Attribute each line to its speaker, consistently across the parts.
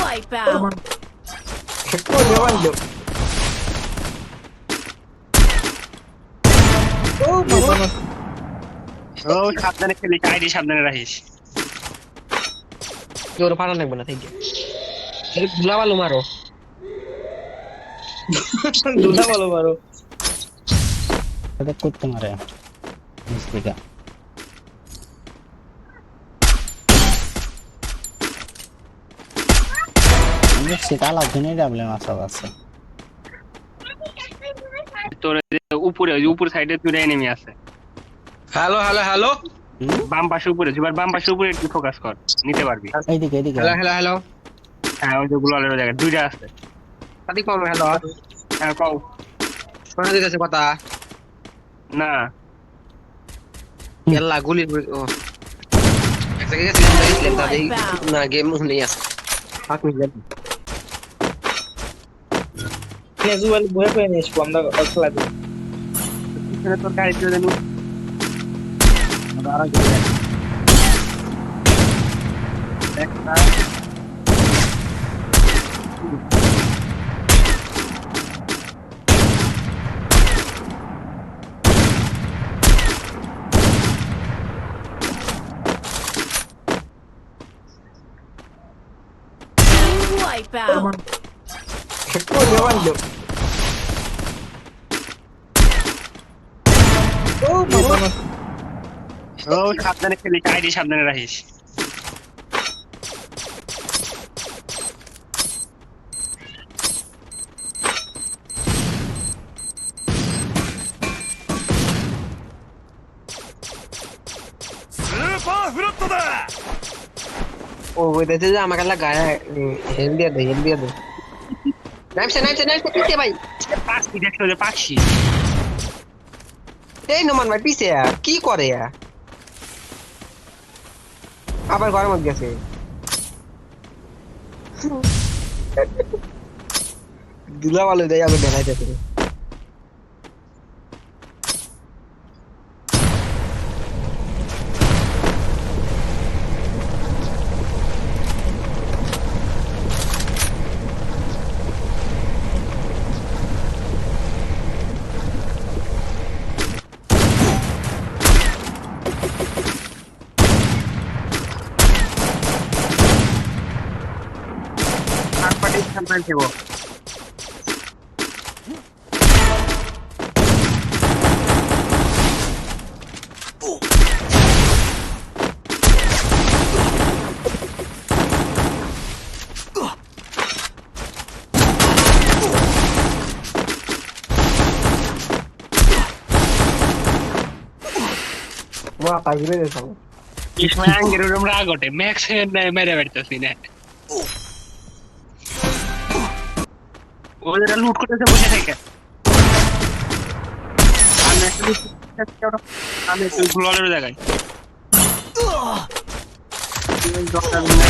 Speaker 1: Wipeout.
Speaker 2: Coño, Baldo. Oh, mamá.
Speaker 3: ও সাবধানে খেলি ID সাবধানে রাখিস
Speaker 4: জোর পারা লাগবে না থেকে গুলা বালু মারো
Speaker 2: দুধা বলো মারো
Speaker 5: করতে মারে মিস্ত্রিকা সেটা আলাদা ডাবলে মাছা আছে
Speaker 3: তোর উপরে উপর সাইডে দুটো এনিমি আছে।
Speaker 4: হ্যালো হ্যালো হ্যালো
Speaker 3: বাম পাশে উপরে এবার বাম পাশে উপরে একটু ফোকাস কর নিতে পারবি।
Speaker 5: এইদিকে এইদিকে।
Speaker 4: হ্যালো হ্যালো হ্যালো
Speaker 3: হ্যাঁ ওই যে গুলালের জায়গায় দুইটা আছে।
Speaker 4: সাদিক মামা হ্যালো
Speaker 3: হ্যাঁ কও।
Speaker 4: শোনা দিতেছে কথা?
Speaker 3: না।
Speaker 4: গেছিলাম দেখলাম তাদের না গেম নেই আছে মিনিট যাবে
Speaker 2: ক্যাজুয়াল বয়ে করে নিয়ে এসবো আমরা খেলা দিই
Speaker 3: পিছনে তোর গাড়ি চলে যাবো একটা
Speaker 1: Wipeout.
Speaker 2: Oh,
Speaker 3: ও সাবধানে খেলি সাবধানে রাখিস
Speaker 4: ও যে আমাকে গায়ে হেল দিয়ে দে হেল দিয়ে দে। নামছে নামছে নামছে পিছে ভাই
Speaker 3: পাখি দেখছ যে পাখি
Speaker 4: এই নমান ভাই পিছে আ, কি করে আবার ঘরের মধ্যে গেছে দুলা ভালো দেয় আবার
Speaker 3: I'm से वो
Speaker 4: Wah, pagi ini udah
Speaker 3: sama. Ismail ngirim going to deh, Max ini mereka bertemu. ওদের লুট করতেছে বসে থেকে। আমি একটা লুট করতেছি, ওরা- আমি একটু গুলালের জায়গায় এই দরকার নেই।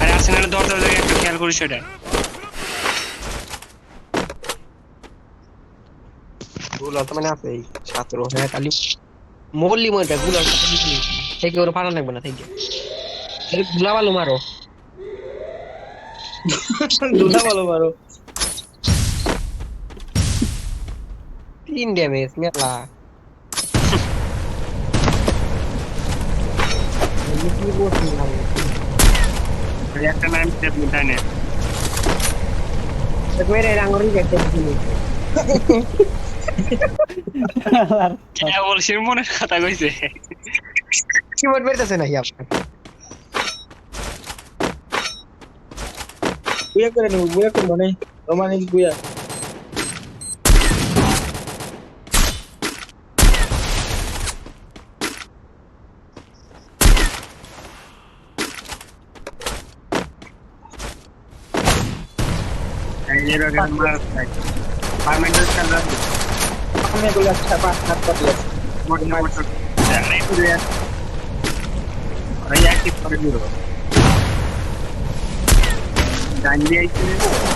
Speaker 3: আরে আর্সেনালের দরজার জায়গায় একটু খেয়াল করিস সেটা।
Speaker 4: গুলো তো মানে আছে এই ছাত্র। হ্যাঁ খালি মল্লি মধ্যে গুলো থেকে ওর পারা লাগবে না থেকে গুলা ভালো মারো।
Speaker 2: দুধা বলো মারো
Speaker 4: তিন ড্যামেজ মেলা।
Speaker 3: একটা নাম আপনি জানেন
Speaker 4: মেরে রাঙ্গরি দেখতে দিলি
Speaker 3: হ্যাঁ বলছি কথা কইছে।
Speaker 4: কি মত বেরতেছে নাকি আপনার?
Speaker 3: Buya ko rin, buya ko muna eh.
Speaker 2: Romanin ko buya. Kami dulu siapa?
Speaker 3: Hardcore ya. Mau dimaksud? Ya, itu dia. Reaktif dulu. Zannediyorsunuz.